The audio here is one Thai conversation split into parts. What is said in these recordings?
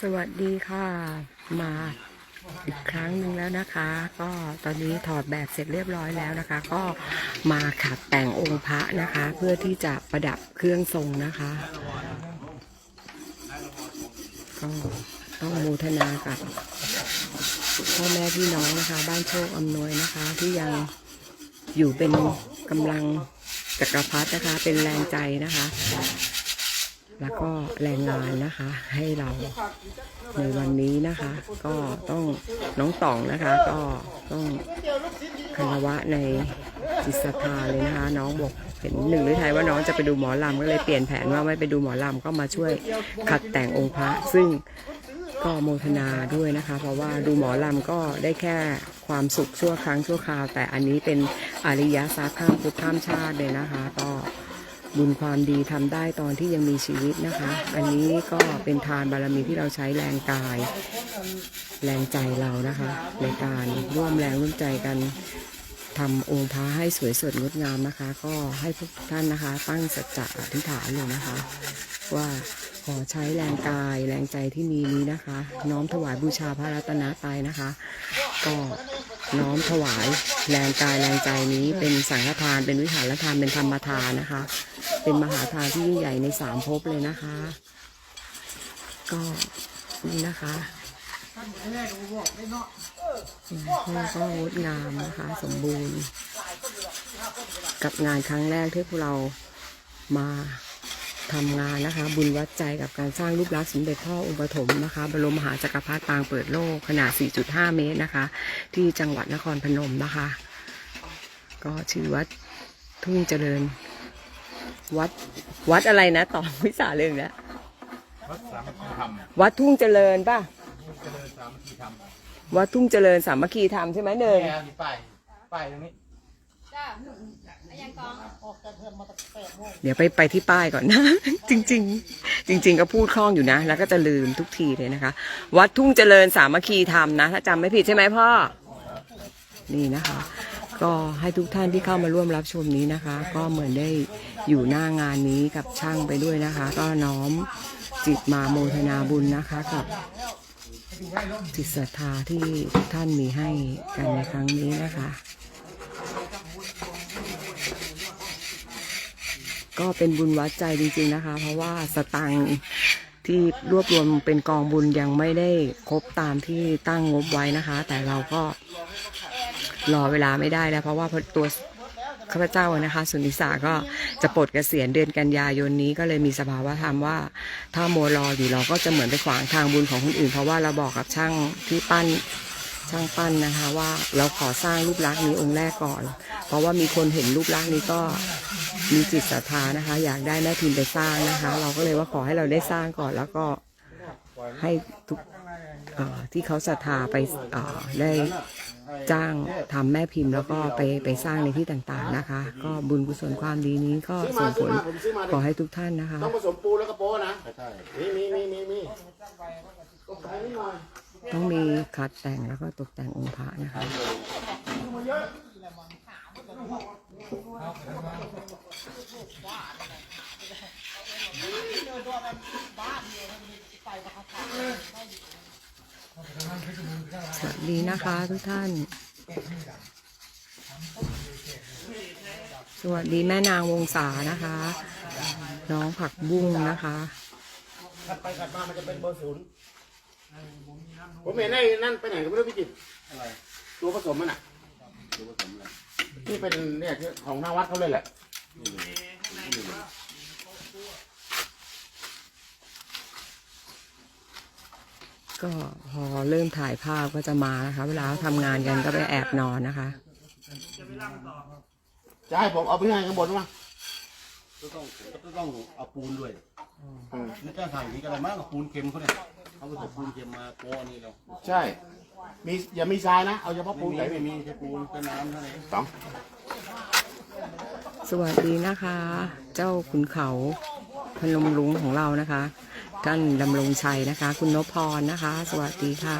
สวัสดีค่ะ มาอีกครั้งหนึ่งแล้วนะคะ ก็ตอนนี้ถอดแบบเสร็จเรียบร้อยแล้วนะคะ ก็มาขัดแต่งองค์พระนะคะ เพื่อที่จะประดับเครื่องทรงนะคะก็ต้องโมูทนากับพ่อแม่พี่น้องนะคะ บ้านโชคอำนวยนะคะ ที่ยังอยู่เป็นกำลังจักรพรรดินะคะ เป็นแรงใจนะคะ แล้วก็แรงงานนะคะให้เราในวันนี้นะคะ ก็ต้องน้องต่องนะคะ ก็ต้องคารวะในจิตศรัทธาเลยนะคะ น้องบอกเห็นหนึ่งหรือไทยว่าน้องจะไปดูหมอลำก็เลยเปลี่ยนแผนว่าไม่ไปดูหมอลำก็มาช่วยขัดแต่งองค์พระ ซึ่งก็โมทนาด้วยนะคะ เพราะว่าดูหมอลำก็ได้แค่ความสุขชั่วครั้งชั่วคราว แต่อันนี้เป็นอริยทรัพย์ข้ามภพข้ามชาติเลยนะคะ ก็ บุญความดีทำได้ตอนที่ยังมีชีวิตนะคะ อันนี้ก็เป็นทานบารมีที่เราใช้แรงกาย แรงใจเรานะคะ ในการร่วมแรงร่วมใจกันทำองค์พระให้สวยสดงดงามนะคะ ก็ให้พวกท่านนะคะ ตั้งสัจจะอธิษฐานเลยนะคะ ว่าขอใช้แรงกายแรงใจที่มีนี้นะคะ น้อมถวายบูชาพระรัตนตรัยนะคะ ก็น้อมถวายแรงกายแรงใจนี้เป็นสังฆทานเป็นวิหารทานเป็นธรรมทานนะคะ เป็นมหาทานที่ยิ่งใหญ่ในสามภพเลยนะคะ ก็นี่นะคะห้องก็งดงามนะคะ สมบูรณ์ กับงานครั้งแรกที่พวกเรามาทำงานนะคะ บุญวัดใจกับการสร้างรูปลักษณ์สมเด็จพ่อองค์ปฐมนะคะ บรมมหาจักรพรรดิปางเปิดโลกขนาด 4.5 เมตรนะคะ ที่จังหวัดนครพนมนะคะ ก็ชื่อวัดทุ่งเจริญ วัดวัดอะไรนะต่อวิสาเรื่องนะวัดสามัคคีธรรมวัดทุ่งเจริญป่ะเจริญสามัคคีธรรมวัดทุ่งเจริญสามัคคีธรรมใช่ไหมเนินแกมีป้ายป้ายตรงนี้จ้าอายังกองเดี๋ยวไปไปที่ป้ายก่อนนะ จริงๆจริง ๆ ก็พูดคล่องอยู่นะ แล้วก็จะลืมทุกทีเลยนะคะ วัดทุ่งเจริญสามัคคีธรรมนะ ถ้าจำไม่ผิดใช่ไหมพ่อ นี่นะคะ ก็ให้ทุกท่านที่เข้ามาร่วมรับชมนี้นะคะ ก็เหมือนได้อยู่หน้างานนี้กับช่างไปด้วยนะคะ ก็น้อมจิตมาโมทนาบุญนะคะกับจิตศรัทธาที่ทุกท่านมีให้กันในครั้งนี้นะคะ ก็เป็นบุญวัดใจจริงๆนะคะ เพราะว่าสตังที่รวบรวมเป็นกองบุญยังไม่ได้ครบตามที่ตั้งงบไว้นะคะ แต่เราก็ รอเวลาไม่ได้แล้ว เพราะว่าตัวข้าพเจ้านะคะ สุนิสาก็จะปลดเกษียณเดือนกันยายนนี้ก็เลยมีสภาวะธรรมว่า ถ้าโมรออยู่เราก็จะเหมือนไปขวางทางบุญของคนอื่น เพราะว่าเราบอกกับช่างที่ปั้นช่างปั้นนะคะ ว่าเราขอสร้างรูปลักษณ์นี้องค์แรกก่อน เพราะว่ามีคนเห็นรูปลักษณ์นี้ก็มีจิตศรัทธานะคะ อยากได้แม่พิมพ์ไปสร้างนะคะ เราก็เลยว่าขอให้เราได้สร้างก่อนแล้วก็ให้ทุกที่เขาศรัทธาไปได้ จ้างทำแม่พิมพ์แล้วก็ไปไปสร้างในที่ต่างๆนะคะ ก็บุญกุศลความดีนี้ก็ส่งผลขอให้ทุกท่านนะคะต้องผสมปูแล้วก็โป้นะใช่มีมีมีมีมีก็ขายนิดหน่อยต้องมีขัดแต่งแล้วก็ตกแต่งองค์พระนะคะ สวัสดีนะคะทุกท่าน สวัสดีแม่นางวงศานะคะ น้องผักบุ้งนะคะขัดไปขัดมา มันจะเป็นเบอร์ศูนย์ผมเห็นไอ้นั่นไปไหนก็ไม่รู้พี่จิตรอะไรตัวผสมมันอะดูผสมอะไรที่เป็นเนี่ยที่ของทางวัดเขาเลยแหละ ก็พอเริ่มถ่ายภาพก็จะมานะคะ เวลาทำงานกันก็ไปแอบนอนนะคะ จะให้ผมเอาไปให้ข้างบนมั้ยก็ต้องก็ต้องเอาปูนด้วยอืมนี่จะสั่งนี่กันอะไรมากกับปูนเค็มเขาเนี่ยเขาผสมปูนเค็มมาโป้นี่เราใช่ มีอย่ามีทรายนะ เอาเฉพาะไม่ปูมีใหญ่ไม่มีแค่ปูนแค่น้ำเท่านั้นสองสวัสดีนะคะ เจ้าขุนเขาพนมรุ้งของเรานะคะ ท่านดำรงชัยนะคะ คุณนพพรนะคะ สวัสดีค่ะ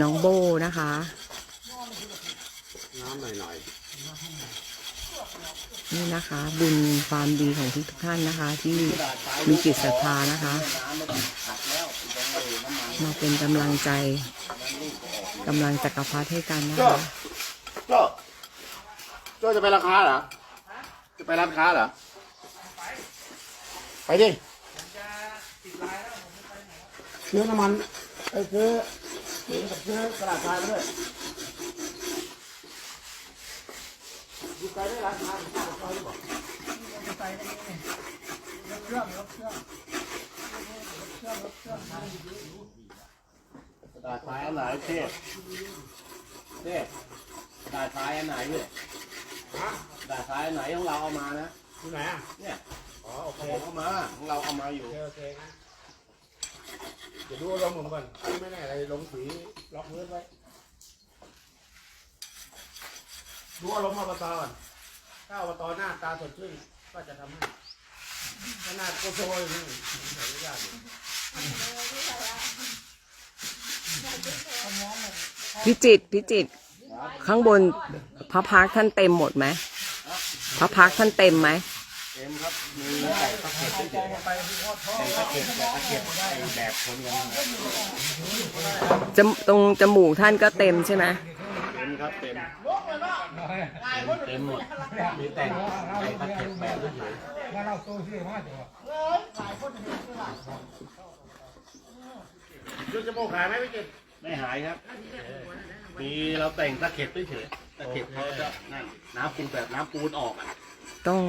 น้องโบนะคะ น้ำหน่อยหน่อยนี่นะคะ บุญความดีของทุกๆท่านนะคะ ที่มีจิตศรัทธานะคะน้ำไม่ต้องขัดแล้วต้องเอาน้ำมันมาเป็นกำลังใจกำลังจักรพรรดิให้กันนะโจ้คะ โจ้โจ้จะไปร้านค้าเหรอ จะไปร้านค้าเหรอ ไปดิ ซื้อน้ำมันไอ้ซื้อซื้อกับซื้อกระดาษทรายมาด้วยดูไกลได้ร้านค้าผมจะไปหรือเปล่ากระดาษทรายอันไหนเทพเทพกระดาษทรายอันไหนเนี่ยฮะกระดาษทรายอันไหนของเราเอามานะที่ไหนอะเนี่ยอ๋อโอเคของผมเอามาของเราเอามาอยู่โอเคโอเคงั้น เดี๋ยวดูอมณ์ผมก่อนไม่แน่อะไรลงสีล็อกพื้นไว้ ดูอารมณ์อบตก่อนถ้าอบตหน้าตาสดชื่นก็จะทำให้ถ้าหน้าโกโซยนี่ไม่ยากอยู่พิจิตรพิจิตรข้างบนพระพักตร์ท่านเต็มหมดไหมพระพักตร์ท่านเต็มไหม เต็มครับ มีแต่ตะเข็บเฉยๆแต่ตะเข็บแต่ตะเข็บไอ้แบบคนกันนะจมตรงจมูกท่านก็เต็มใช่ไหมเต็มครับเต็ม เต็มหมด มีแต่ไอ้ตะเข็บแบบเฉยดูจมูกหายไหมพี่กิตๆไม่หายครับ มีเราแต่งตะเข็บเฉยๆตะเข็บเขาจะนั่นน้ำปูนแบบน้ำปูนออกอะ ต้อง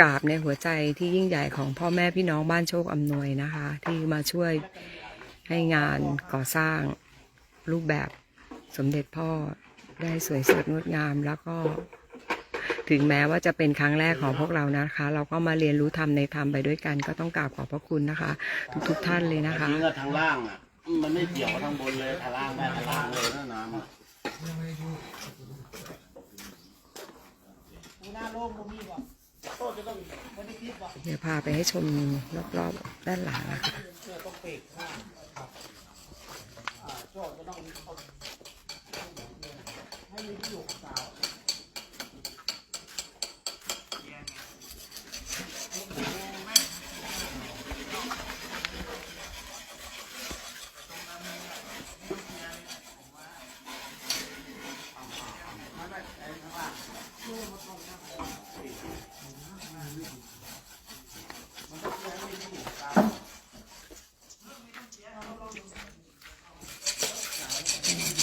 กราบในหัวใจที่ยิ่งใหญ่ของพ่อแม่พี่น้องบ้านโชคอำนวยนะคะ ที่มาช่วยให้งานก่อสร้างรูปแบบสมเด็จพ่อได้สวยสดงดงามแล้วก็ ถึงแม้ว่าจะเป็นครั้งแรกของพวกเรานะคะ เราก็มาเรียนรู้ธรรมในธรรมไปด้วยกัน ก็ต้องกราบขอบพระคุณนะคะ ทุกๆท่านเลยนะคะทางล่างอะ มันไม่เกี่ยวกับทางบนเลยทางล่างได้ทางล่างเลยนะน้ำอะ เดี๋ยวพาไปให้ชมรอบๆด้านหลังนะคะ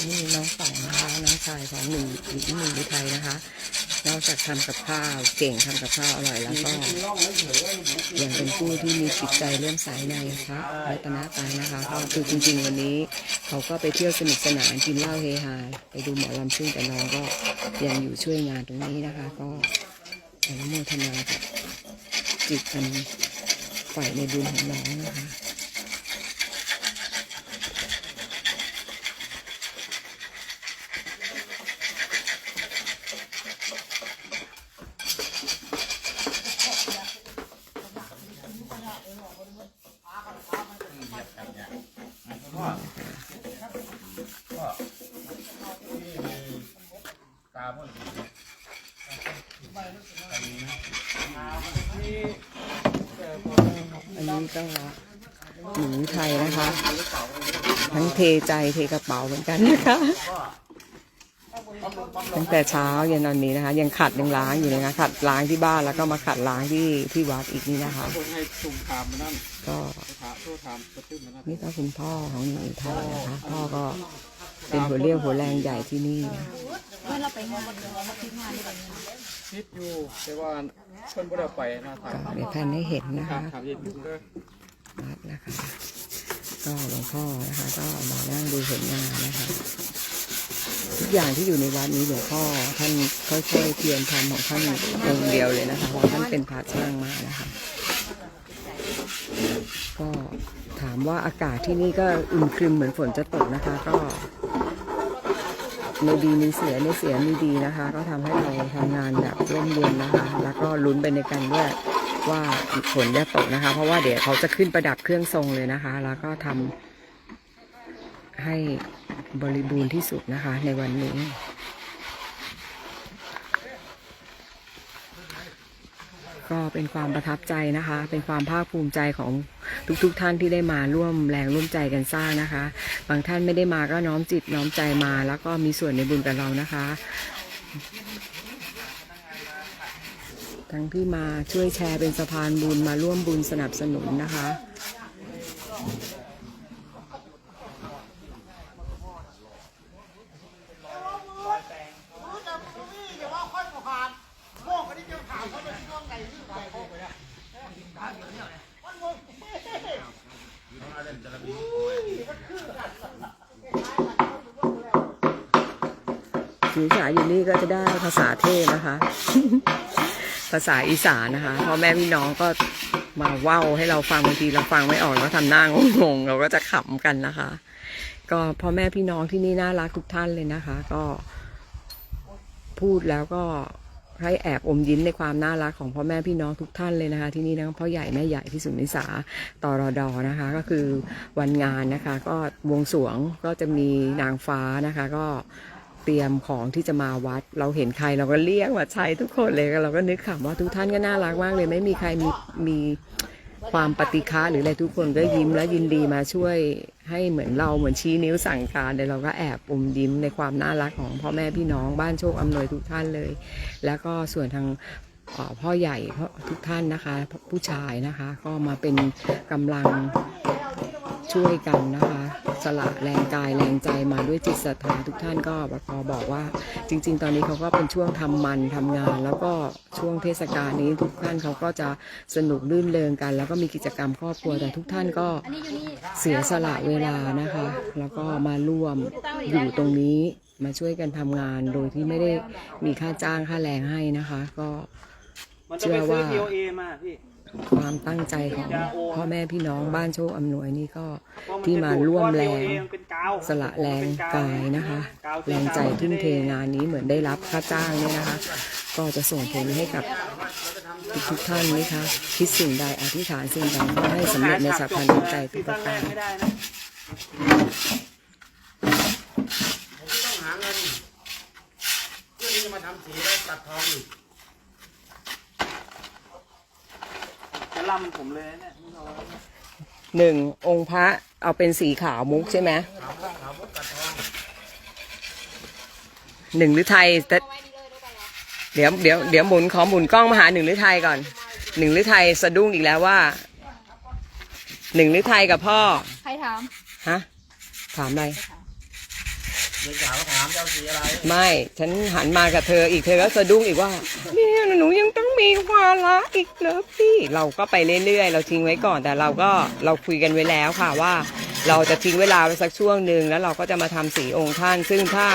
นี่น้องฝ่าย นะคะน้องชายของหนึ่งหญิงหนึ่งวิทัยนะคะ นอกจากทำกับข้าวเก่งทำกับข้าวอร่อยแล้วก็ยังเป็นผู้ที่มีจิตใจเลื่อมใสในพระรัตนตรัยนะคะก็คือจริง ๆ วันนี้ เขาก็ไปเที่ยวสนุกสนานกินเหล้าเฮฮาไปดูหมอลำซึ่งแต่น้องก็ยังอยู่ช่วยงานตรงนี้นะคะ ก็อนุโมทนากับจิตอันฝ่ายในบุญของน้องนะคะ อันนี้ก็หนูไทยนะคะ ทั้งเทใจเทกระเป๋าเหมือนกันนะคะ ตั้งแต่เช้าเย็นตอนนี้นะคะ ยังขัดยังล้างอยู่เลยนะขัดล้างที่บ้านแล้วก็มาขัดล้างที่ที่วัดอีกนี่นะคะให้ตุ่มถามมานั่นก็ถามโทษถามกระตุ้นมานั่นนี่ก็คุณพ่อของหนูไทยนะคะพ่อก็เป็นหัวเรี่ยวหัวแรงใหญ่ที่นี่นะเมื่อเราไปงานเราทิ้งงานดีกว่าคิดอยู่แต่ว่าเพิ่นบ่ได้ไปนะถามก็เดี๋ยวท่านได้เห็นนะคะถามยินดีเด้อวัดนะคะ ก็หลวงพ่อนะคะ ก็มานั่งดูผลงานนะคะ ทุกอย่างที่อยู่ในวัดนี้หลวงพ่อท่านค่อยๆเพียรทำของท่านองค์เดียวเลยนะคะเพราะท่านเป็นพระช่างมานะคะก็ถามว่าอากาศที่นี่ก็อึมครึมเหมือนฝนจะตกนะคะ ก็ในดีมีเสียในเสียมีดีนะคะ ก็ทำให้เราทำงานแบบร่มเย็นนะคะ แล้วก็ลุ้นไปในกันด้วยว่าฝนจะตกนะคะ เพราะว่าเดี๋ยวเขาจะขึ้นประดับเครื่องทรงเลยนะคะ แล้วก็ทำให้ บริบูรณ์ที่สุดนะคะ ในวันนี้ก็เป็นความประทับใจนะคะ เป็นความภาคภูมิใจของทุกๆทท่านที่ได้มาร่วมแรงร่วมใจกันสร้างนะคะ บางท่านไม่ได้มาก็น้อมจิตน้อมใจมา แล้วก็มีส่วนในบุญกับเรานะคะ ทั้งที่มาช่วยแชร์เป็นสะพานบุญมาร่วมบุญสนับสนุนนะคะ ศึกษาอยู่นี่ก็จะได้ภาษาเทศนะคะ ภาษาอีสานนะคะพ่อแม่พี่น้องก็มาเว้าให้เราฟังบางทีเราฟังไม่ออกเราทำหน้างงๆเราก็จะขำกันนะคะ ก็พ่อแม่พี่น้องที่นี่น่ารักทุกท่านเลยนะคะ ก็พูดแล้วก็ ให้แอบอมยิ้มในความน่ารักของพ่อแม่พี่น้องทุกท่านเลยนะคะ ที่นี่นะพ่อใหญ่แม่ใหญ่ที่สุนิสาตอรอดอนะคะ ก็คือวันงานนะคะ ก็วงสวงก็จะมีนางฟ้านะคะ ก็เตรียมของที่จะมาวัด เราเห็นใครเราก็เรียกว่าใช้ทุกคนเลยเราก็นึกขำว่าทุกท่านก็น่ารักมากเลย ไม่มีใครมีมี ความปฏิฆะหรืออะไรทุกคนก็ยิ้มและยินดีมาช่วยให้เหมือนเราเหมือนชี้นิ้วสั่งการแต่เราก็แอบอมยิ้มในความน่ารักของพ่อแม่พี่น้องบ้านโชคอำนวยทุกท่านเลย แล้วก็ส่วนทางพ่อใหญ่ทุกท่านนะคะ ผู้ชายนะคะ ก็มาเป็นกำลัง ช่วยกันนะคะ สละแรงกายแรงใจมาด้วยจิตศรัทธาทุกท่านก็พอบอกว่า จริง ๆ ตอนนี้เขาก็เป็นช่วงทำมันทำงาน แล้วก็ช่วงเทศกาลนี้ทุกท่านเขาก็จะสนุกรื่นเริงกัน แล้วก็มีกิจกรรมครอบครัวแต่ทุกท่านก็เสียสละเวลานะคะ แล้วก็มาร่วมอยู่ตรงนี้มาช่วยกันทำงานโดยที่ไม่ได้มีค่าจ้างค่าแรงให้นะคะ ก็มันจะไปซื้อ TOA มาพี่ ความตั้งใจของพ่อแม่พี่น้องบ้านโชคอำนวยนี่ก็ที่มาร่วมแรงสละแรงกายนะคะ แรงใจทุ่มเทงานนี้เหมือนได้รับค่าจ้างเนี่ยนะคะ ก็จะส่งผลให้กับทุกท่านนะคะคิดสิ่งใดอธิษฐานสิ่งใดก็ให้สำเร็จในสัพพันธ์ใจทุพี่กประการกไม่ได้นะผมต้องหาเงินเพื่อที่จะมาทำสีและตัดทองอีก จะล่ำผมเลยเนี่ยหนึ่งองค์พระเอาเป็นสีขาวมุกใช่ไหมขาวมุกขาวมุกตัดทองหนึ่งหรือไทยแต่เดี๋ยวเดี๋ยวเดี๋ยวหมุนขอหมุนกล้องมาหาหนึ่งหรือไทยก่อนหนึ่งหรือไทยสะดุ้งอีกแล้วว่าหนึ่งหรือไทยกับพ่อ ใครถาม ฮะ ถามอะไร เด็กสาวก็ถามเจ้าสีอะไรไม่ฉันหันมากับเธออีกเธอก็สะดุ้งอีกว่าเนี่ยหนูยังต้องมีภาระอีกเหรอพี่เราก็ไปเรื่อยๆ เราทิ้งไว้ก่อนแต่เราก็เราคุยกันไว้แล้วค่ะว่า เราจะทิ้งเวลาไว้สักช่วงหนึ่งแล้วเราก็จะมาทำสีองค์ท่าน ซึ่งถ้า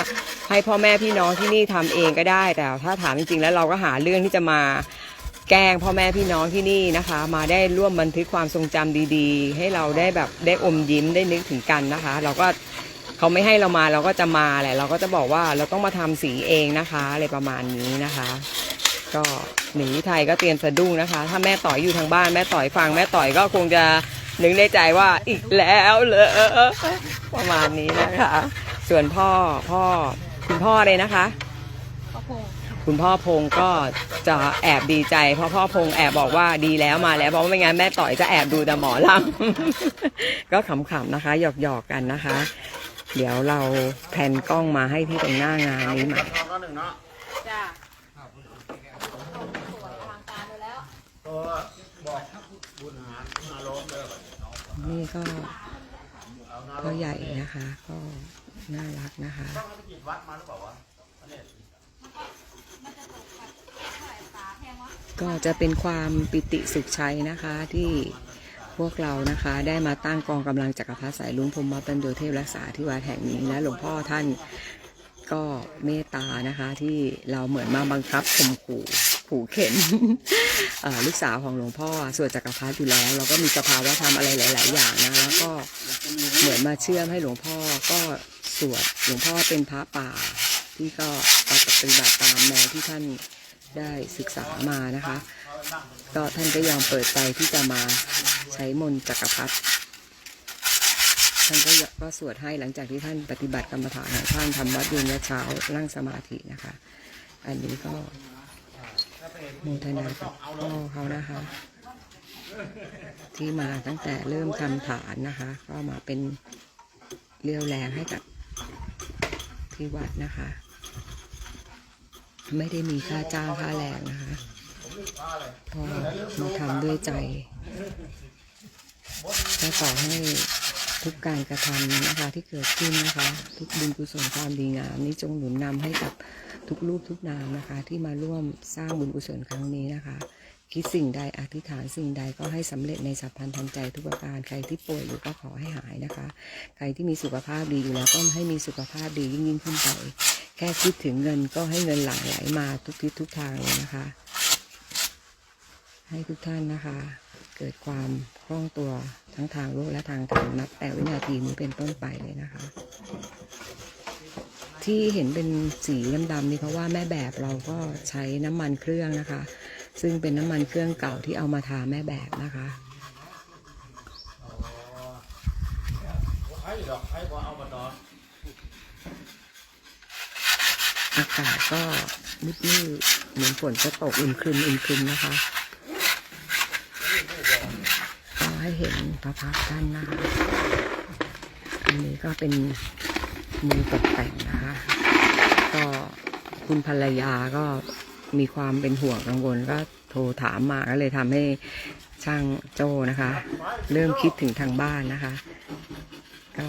ให้พ่อแม่พี่น้องที่นี่ทำเองก็ได้ แต่ถ้าถามจริงๆแล้วเราก็หาเรื่องที่จะมา แกล้งพ่อแม่พี่น้องที่นี่นะคะ มาได้ร่วมบันทึกความทรงจำดีๆ ให้เราได้แบบได้อมยิ้มได้นึกถึงกันนะคะ เราก็ เขาไม่ให้เรามาเราก็จะมาแหละ เราก็จะบอกว่าเราต้องมาทำสีเองนะคะอะไรประมาณนี้นะคะ ก็หนึ่งวิไทยก็เตรียมสะดุ้งนะคะ ถ้าแม่ต่อยอยู่ทางบ้านแม่ต่อยฟังแม่ต่อยก็คงจะนึกในใจว่าอีกแล้วเลยประมาณนี้นะคะ ส่วนพ่อพ่อคุณพ่อเลยนะคะกระโปรงคุณพ่อพงศ์ก็จะแอบดีใจ เพราะพ่อพงศ์แอบบอกว่าดีแล้วมาแล้วเพราะว่าไม่งั้นแม่ต่อยจะแอบดูแต่หมอลำก็ขำๆนะคะหยอกๆกันนะคะ เดี๋ยวเราแผ่นกล้องมาให้ที่ตรงหน้างานนี้ใหม่านี่ก็ก็ใหญ่นะคะ ก็น่ารักนะคะก็จะเป็นความปิติสุขใจนะคะที่ วกเรานะคะ ได้มาตั้งกองกำลังจักรพรรดิสายลุงพรหมปัญโยเทพรักษาที่วัดแห่งนี้และหลวงพ่อท่านก็เมตตานะคะ ที่เราเหมือนมาบังคับข่มขู่ขู่เข็นลูกสาวของหลวงพ่อสวดจักรพรรดิอยู่แล้ว เราก็มีสภาวะธรรมอะไรหลาย ๆ อย่างนะแล้วก็เหมือนมาเชื่อมให้หลวงพ่อก็สวดหลวงพ่อเป็นพระป่าที่ก็ปฏิบัติตามแนวที่ท่านได้ศึกษามานะคะ ก็ท่านก็ยอมเปิดใจที่จะมาใช้มนต์จักรพรรดิท่านก็ก็สวดให้หลังจากที่ท่านปฏิบัติกรรมฐานของท่านทำวัดเย็นและเช้านั่งสมาธินะคะ อันนี้ก็โมทนากับพ่อเขานะคะ ที่มาตั้งแต่เริ่มทำฐานนะคะ ก็มาเป็นเรียวแรงให้กับที่วัดนะคะ ไม่ได้มีค่าจ้างค่าแรงนะคะ พอมาทำด้วยใจก็ขอให้ทุกการกระทำนะคะที่เกิดขึ้นนะคะ ทุกบุญกุศลความดีงามนี้จงหนุนนำให้กับทุกรูปทุกนามนะคะ ที่มาร่วมสร้างบุญกุศลครั้งนี้นะคะ คิดสิ่งใดอธิษฐานสิ่งใดก็ให้สำเร็จในสัพพันธ์ทันใจทุกประการใครที่ป่วยอยู่ก็ขอให้หายนะคะ ใครที่มีสุขภาพดีอยู่แล้วก็ให้มีสุขภาพดียิ่งยิ่งขึ้นไป แค่คิดถึงเงินก็ให้เงินหลั่งไหลมาทุกทิศทุกทางเลยนะคะ ให้ทุกท่านนะคะ เกิดความคล่องตัวทั้งทางโลกและทางธรรมนับแต่วินาทีนี้เป็นต้นไปเลยนะคะ ที่เห็นเป็นสีดำๆนี่เพราะว่าแม่แบบเราก็ใช้น้ำมันเครื่องนะคะ ซึ่งเป็นน้ำมันเครื่องเก่าที่เอามาทาแม่แบบนะคะอามาต่ออากาศก็มืดๆเหมือนฝนจะตกอึมครึมอึมครึมนะคะ ให้เห็นพระพักท่านนะคะอันนี้ก็เป็นมือตกแต่งนะคะ ก็คุณภรรยาก็มีความเป็นห่วงกังวลก็โทรถามมาก็เลยทำให้ช่างโจ้นะคะ เริ่มคิดถึงทางบ้านนะคะ ก็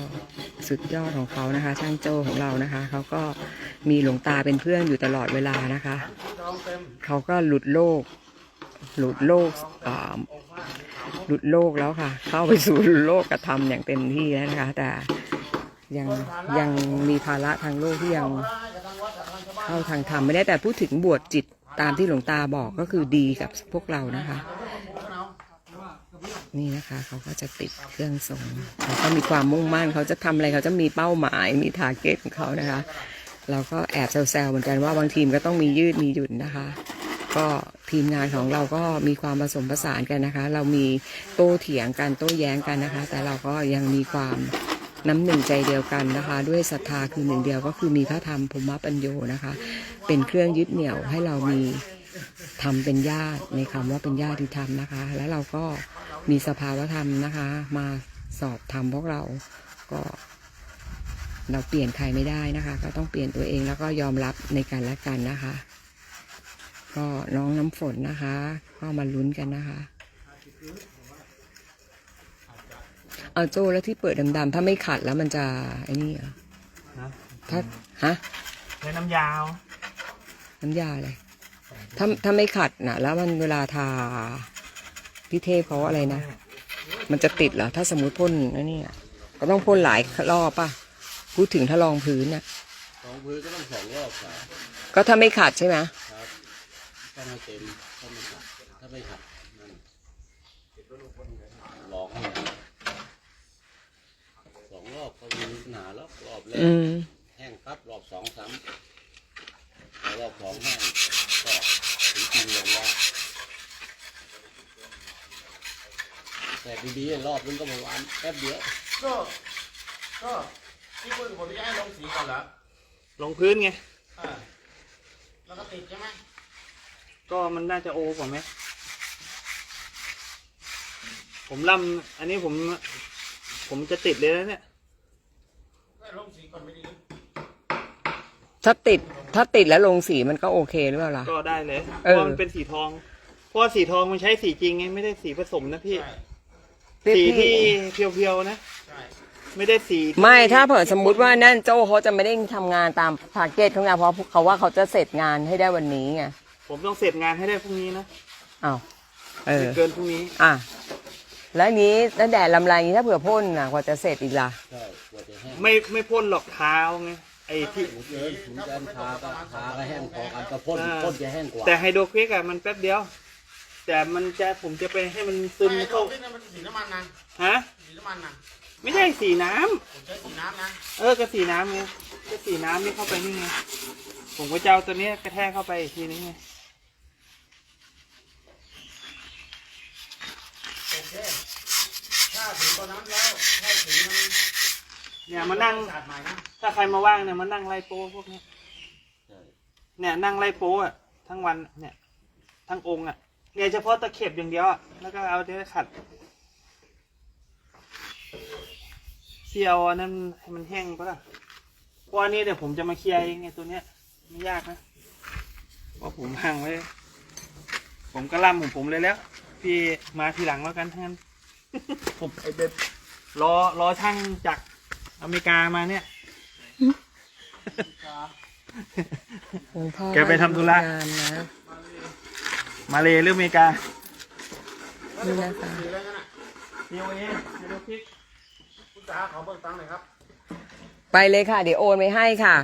สุดยอดของเขานะคะ ช่างโจ้ของเรานะคะเขาก็มีหลวงตาเป็นเพื่อนอยู่ตลอดเวลานะคะเต็มเขาก็หลุดโลก หลุดโลกอ่า หลุดโลกแล้วค่ะ เข้าไปสู่โลกกระทำอย่างเต็มที่แล้วนะคะ แต่ยังยังมีภาระทางโลกที่ยังเข้าทางธรรมไม่ได้แต่พูดถึงบวชจิตตามที่หลวงตาบอกก็คือดีกับพวกเรานะคะ นี่นะคะเขาก็จะติดเครื่องทรงเขาก็มีความมุ่งมั่นเขาจะทำอะไรเขาจะมีเป้าหมาย มีทาร์เก็ตของเขานะคะ เราก็แอบแซวๆเหมือนกันว่าบางทีมก็ต้องมียืดมีหยุ่นนะคะ ก็ทีมงานของเราก็มีความผสมผสานกันนะคะ เรามีโต้เถียงกันโต้แย้งกันนะคะ แต่เราก็ยังมีความน้ำหนึ่งใจเดียวกันนะคะ ด้วยศรัทธาคือหนึ่งเดียวก็คือมีพระธรรมภูมิปัญโยนะคะ เป็นเครื่องยึดเหนี่ยวให้เรามีทำเป็นญาติในคำว่าเป็นญาติธรรมนะคะ และเราก็มีสภาวธรรมนะคะ มาสอบธรรมพวกเราก็เราเปลี่ยนใครไม่ได้นะคะ ก็ต้องเปลี่ยนตัวเองแล้วก็ยอมรับในการละกันนะคะ ก็น้องน้ำฝนนะคะก็มาลุ้นกันนะคะ เอาโจแล้วที่เปิดดำๆถ้าไม่ขัดแล้วมันจะไอ้นี่เหรอฮะถ้าฮะใช้น้ำยาว น้ำยาอะไรถ้าถ้าไม่ขัดนะแล้วมันเวลาทาพี่เทพเขาอะไรนะ มันจะติดเหรอ ถ้าสมมติพ่นไอันนี้อะก็ต้องพ่นหลายรอบป่ะ พูดถึงถ้ารองพื้นน่ะสองพื้นก็ต้องสองรอบค่ะก็ถ้าไม่ขัดใช่ไหม ครับต้องให้เต็มถ้าไม่ขัดถ้าไม่ขัดนั่นลองให้สองรอบก็มีปัญหาแล้วรอบแรกอืม แห้งปั๊บรอบสองซ้ำพอรอบสองแห้งก็ถึงจริงลงได้แต่ดีๆรอบนึงก็ประมาณแป๊บเดียวก็ก็ที่คุณผมจะให้ลงสีก่อนเหรอลงพื้นไง อ่าแล้วก็ติดใช่ไหม ก็มันน่าจะโอกว่าไหม ผมล่ำอันนี้ผม ผมจะติดเลยแล้วเนี่ยก็ลงสีก่อนไม่ดีถ้าติด ถ้าติดแล้วลงสีมันก็โอเคหรือเปล่าล่ะ ก็ได้เลยเอเพอราะมันเป็นสีทอง เพราะว่าสีทองมันใช้สีจริงไงไม่ได้สีผสมนะพี่ใช่สีที่พี่เพียวๆนะใช่ไม่ได้สีที่ไม่ถ้าเผื่อสมมุติว่านั่นโจเขาจะไม่ได้ทำงานตามทาร์เก็ตเขาไงเพราะเขาว่าเขาจะเสร็จงานให้ได้วันนี้ไง ผมต้องเสร็จงานให้ได้พรุ่งนี้นะอ้าวเออ ไม่เกินพรุ่งนี้ อะ แล้วอย่างนี้แล้วแดดลำลายอย่างนี้ถ้าเผื่อพ่นนะกว่าจะเสร็จอีกล่ะ ใช่กว่าจะแห้งไม่ไม่พ่นหรอกเท้าไงไอ้ที่ถุงเกินถุงการทาก็ทาก็แห้งพอกันก็พ่นอ่า พ่นจะแห้งกว่าแต่ไฮโดรควิกอะมันแป๊บเดียว แต่มันจะผมจะไปให้มันซึมเข้านี่มันสีน้ำมันนะฮะ สีน้ำมันนะไม่ใช่สีน้ำ ผมใช้สีน้ำนะเออก็สีน้ำไงก็สีน้ำนี่เข้าไปนี่ไงผมก็จะเอาตัวเนี้ยกระแทกเข้าไปอีกทีนึงไง โอเค ถ้าถึงตอนนั้นแล้วให้สีมันเนี่ยมานั่ง สะอาดใหม่นะถ้าใครมาว่างเนี่ยมานั่งไล่โป้พวกเนี้ยใช่เนี่ยนั่งไล่โป้อะทั้งวันเนี่ยทั้งองค์อะเนี่ยเฉพาะตะเข็บอย่างเดียวอะแล้วก็เอาเดี๋ยวขัดเสียวอันนั้นให้มันแห้งก็ได้เพราะอันนี้เดี๋ยวผมจะมาเคลียร์เองไงตัวเนี้ยไม่ยากนะเพราะผมหั่งไว้ ผมก็ล่ำของผมเลยแล้ว พี่มาทีหลังแล้วกันทั้งนั้น ผมไปเด็ดรอรอช่างจากอเมริกามาเนี่ย หลวงพ่อแกไปทำธุระ งานนะมาเลยหรืออเมริกานี่นะคะมีอะไรกันอะเดียวเองเดี๋ยวพริกคุณตาขอเบิกตังค์หน่อยครับไปเลยค่ะ เดี๋ยวโอนไปให้ค่ะ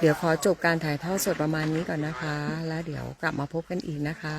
เดี๋ยวขอจบการถ่ายทอดสดประมาณนี้ก่อนนะคะ แล้วเดี๋ยวกลับมาพบกันอีกนะคะ